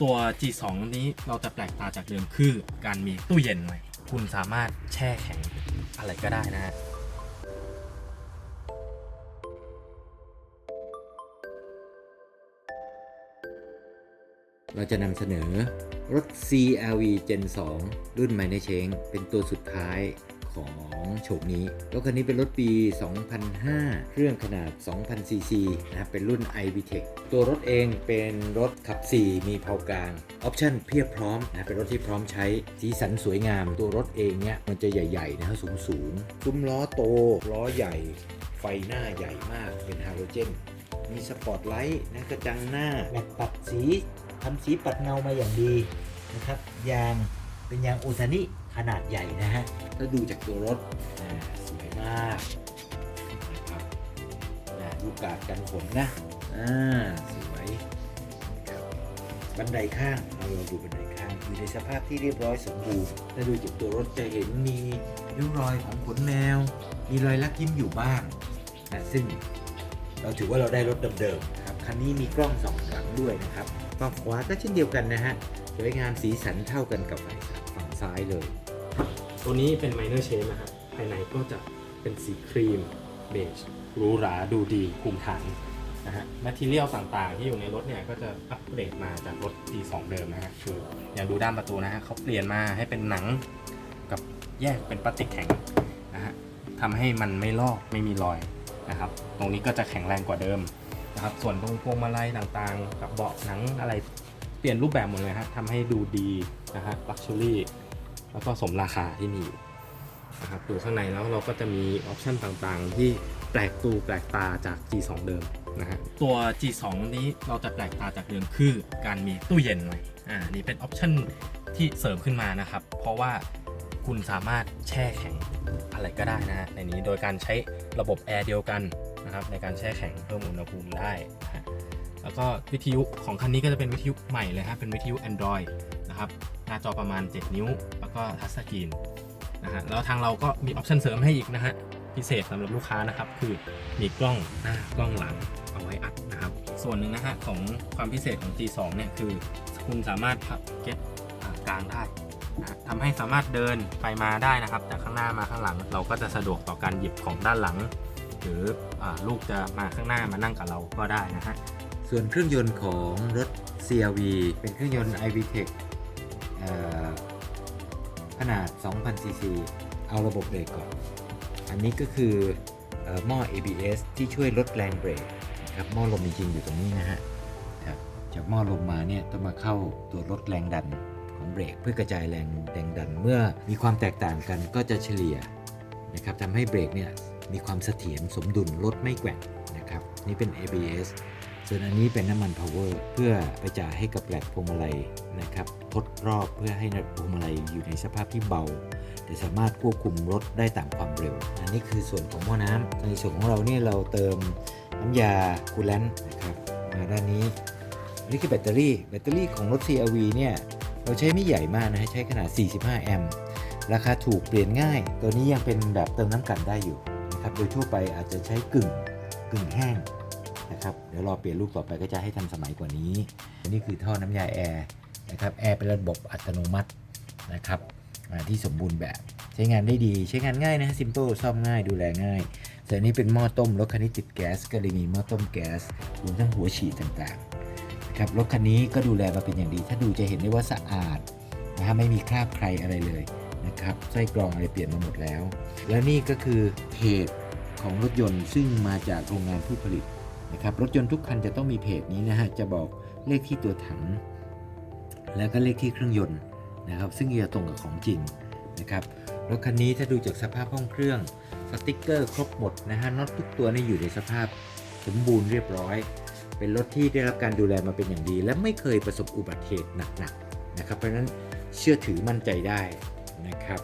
ตัว G2 นี้เราจะแปลกตาจากเดิมคือ การมีตู้เย็นไว้คุณสามารถแช่แข็งอะไรก็ได้นะฮะเราจะนำเสนอรถ CRV Gen 2 รุ่น Minor Change เป็นตัวสุดท้าย ของโฉมนี้ รถคันนี้เป็นรถปี 2005 เครื่องขนาด 2,000ซีซีนะครับเป็นรุ่น iVTEC ตัวรถเองเป็นรถขับ 4 มีเพากลาง ออปชั่นเพียบพร้อมนะเป็นรถที่พร้อมใช้สีสันสวยงาม ตัวรถเองเนี่ยมันจะใหญ่ๆนะฮะสูงสูงซุ้มล้อโต ล้อใหญ่ ไฟหน้าใหญ่มากเป็นฮาโลเจน มีสปอตไลท์นะกระจังหน้าแม็กปัดสีทำสีปัดเงามาอย่างดีนะครับยางเป็นยางโอซานิ ขนาดใหญ่นะฮะ ถ้าดูจากตัวรถสวยมากนะครับอ่าลูกาดกันฝนนะอ่าสวยครับบันไดข้างเราลองดูบันไดข้างอยู่ในสภาพที่เรียบร้อยสมบูรณ์ถ้าดูจากตัวรถจะเห็นมีริ้วรอยของขนแมว มีรอยลักยิ้มอยู่บ้างนะซึ่งเราถือว่าเราได้รถเดิมๆนะครับคันนี้มีกล้องสองหลังด้วยนะครับฝั่งขวาก็เช่นเดียวกันนะฮะสวยงามสีสันเท่ากันกับฝั่งซ้ายเลย ตัวนี้เป็น minor change นะครับภายในก็จะเป็นสีครีมเบจหรูหราดูดีภูมิฐานนะฮะแมทเทียลต่างๆ ที่อยู่ในรถเนี่ยก็จะอัปเกรดมาจากรถ G2 เดิมนะฮะคืออย่างดูด้านประตูนะฮะเขาเปลี่ยนมาให้เป็นหนังกับแยกเป็นพลาสติกแข็งนะฮะทำให้มันไม่ลอกไม่มีรอยนะครับตรงนี้ก็จะแข็งแรงกว่าเดิมนะครับส่วนตรงพวงมาลัยต่างๆ กับเบาะหนังอะไรเปลี่ยนรูปแบบหมดเลยฮะทำให้ดูดีนะฮะลักชัวรี่ แล้วก็สมราคาที่มีอยู่นะครับดูข้างในแล้วเราก็จะมีออปชันต่างๆ ที่แปลกตูแปลกตาจาก G2 เดิมนะฮะตัว G2 นี้เราจะแปลกตาจากเดิมคือการมีตู้เย็นไว้อ่านี่เป็นออปชันที่เสริมขึ้นมานะครับ เพราะว่าคุณสามารถแช่แข็งอะไรก็ได้นะฮะในนี้โดยการใช้ระบบแอร์เดียวกันนะครับในการแช่แข็งเพิ่มอุณหภูมิได้นะฮะแล้วก็วิทยุของคันนี้ก็จะเป็นวิทยุใหม่เลยฮะเป็นวิทยุ Android นะครับหน้าจอประมาณ 7 นิ้ว แล้วก็ทัชสกรีนนะฮะแล้วทางเราก็มีออปชันเสริมให้อีกนะฮะพิเศษสำหรับลูกค้านะครับคือมีกล้องหน้ากล้องหลังเอาไว้อัดนะครับ ส่วนหนึ่งนะฮะของความพิเศษของ G2 เนี่ยคือคุณสามารถพับเก็ตกลางได้นะทำให้สามารถเดินไปมาได้นะครับจากข้างหน้ามาข้างหลัง เราก็จะสะดวกต่อการหยิบของด้านหลัง หรืออลูกจะมาข้างหน้ามานั่งกับเราก็ได้นะฮะส่วนเครื่องยนต์ของรถ CRV เป็นเครื่องยนต์ iVTEC เอ่อ ขนาด 2,000ซีซีเอาระบบเบรกก่อน อันนี้ก็คืออหม้อ ABS ที่ช่วยลดแรงเบรกนะครับหม้อลมจริงๆอยู่ตรงนี้นะฮะจากหม้อลมมาเนี่ยต้องมาเข้าตัวลดแรงดันของเบรกเพื่อกระจายแรงแรงดันเมื่อมีความแตกต่างกันก็จะเฉลี่ยนะครับทำให้เบรกเนี่ยมีความเสถียรสมดุลรถไม่แกว่งนะครับนี่เป็น ABS ส่วนอันนี้เป็นน้ำมัน power เพื่อไปจ่ายให้กับแหลกพวงมาลัยนะครับทดรอบเพื่อให้พวงมาลัยอยู่ในสภาพที่เบาแต่สามารถควบคุมรถได้ตามความเร็ว อันนี้คือส่วนของหม้อน้ำในส่วนของเราเนี่ยเราเติมน้ำยาคูลแลนต์นะครับมาด้านนี้อันนี่คือแบตเตอรี่ แบตเตอรี่ของรถ CRV เนี่ยเราใช้ไม่ใหญ่มากนะฮะใช้ขนาด 45 แอมป์ราคาถูกเปลี่ยนง่าย ตัวนี้ยังเป็นแบบเติมน้ำกันได้อยู่นะครับโดยทั่วไปอาจจะใช้กึ่งกึ่งแห้ง นะครับเดี๋ยวรอเปลี่ยนลูกต่อไปก็จะให้ทันสมัยกว่านี้อันนี้คือท่อน้ำยาแอร์นะครับแอร์เป็นระบบอัตโนมัตินะครับอ่าที่สมบูรณ์แบบใช้งานได้ดีใช้งานง่ายนะซิม p ป e ซ่อมง่ายดูแลง่ายส่วนอันนี้เป็นหม้อต้มรถคันนี้ติดแก๊สก็เลยมีหม้อต้มแก๊สรวมทั้งหัวฉีดต่างๆนะครับรถคันนี้ก็ดูแลมาเป็นอย่างดี ถ้าดูจะเห็นได้ว่าสะอาดนะฮะไม่มีคราบใครอะไรเลยนะครับไส้กรองอะไรเปลี่ยนมาหมดแล้ว แล้วนี่ก็คือเพจของรถยนต์ซึ่งมาจากโรงงานผู้ผลิต นะครับรถยนต์ทุกคันจะต้องมีเพจนี้นะฮะจะบอกเลขที่ตัวถัง แล้วก็เลขที่เครื่องยนต์นะครับซึ่งจะตรงกับของจริงนะครับรถคันนี้ถ้าดูจากสภาพห้องเครื่องสติกเกอร์ครบหมดนะฮะน็อตทุกตัวนี่อยู่ในสภาพสมบูรณ์เรียบร้อย เป็นรถที่ได้รับการดูแลมาเป็นอย่างดี และไม่เคยประสบอุบัติเหตุหนักๆนะครับเพราะฉะนั้นเชื่อถือมั่นใจได้นะครับ